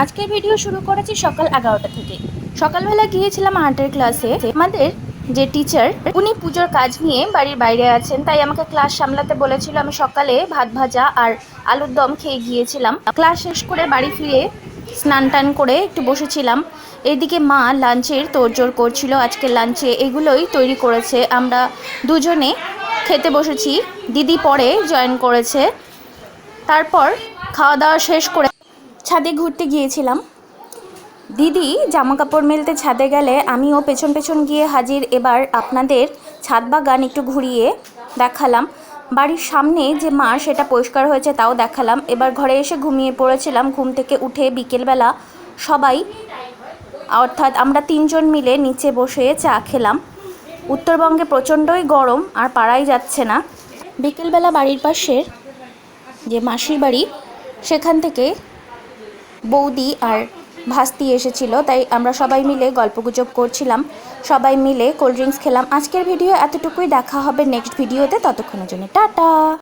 আজকের ভিডিও শুরু করেছি সকাল এগারোটা থেকে। সকালবেলা গিয়েছিলাম আর্টের ক্লাসে আমাদের যে টিচার উনি পুজোর কাজ নিয়ে বাড়ির বাইরে আছেন, তাই আমাকে ক্লাস সামলাতে বলেছিল আমি সকালে ভাত ভাজা আর আলুর দম খেয়ে গিয়েছিলাম। ক্লাস শেষ করে বাড়ি ফিরে স্নান টান করে একটু বসেছিলাম। এদিকে মা লাঞ্চের তোড়জোড় করছিল, আজকে লাঞ্চে এগুলোই তৈরি করেছে। আমরা দুজনে খেতে বসেছি, দিদি পরে জয়েন করেছে। তারপর খাওয়া দাওয়া শেষ করে ছাদে ঘুরতে গিয়েছিলাম। দিদি জামা কাপড় মেলতে ছাদে গেলে আমিও পেছন পেছন গিয়ে হাজির। এবার আপনাদের ছাদ বাগান একটু ঘুরিয়ে দেখালাম। বাড়ির সামনে যে মাঠ, সেটা পরিষ্কার হয়েছে, তাও দেখালাম। এবার ঘরে এসে ঘুমিয়ে পড়েছিলাম। ঘুম থেকে উঠে বিকেলবেলা সবাই, অর্থাৎ আমরা তিনজন মিলে নিচে বসে চা খেলাম। উত্তরবঙ্গে প্রচণ্ডই গরম, আর পাড়াই যাচ্ছে না। বিকেলবেলা বাড়ির পাশের যে মাসির বাড়ি, সেখান থেকে বৌদি আর ভাস্তি এসেছিল, তাই আমরা সবাই মিলে গল্পগুজব করছিলাম। সবাই মিলে কোল্ড ড্রিঙ্কস খেলাম। আজকের ভিডিও এতটুকুই। দেখা হবে নেক্সট ভিডিওতে। ততক্ষণের জন্য টাটা!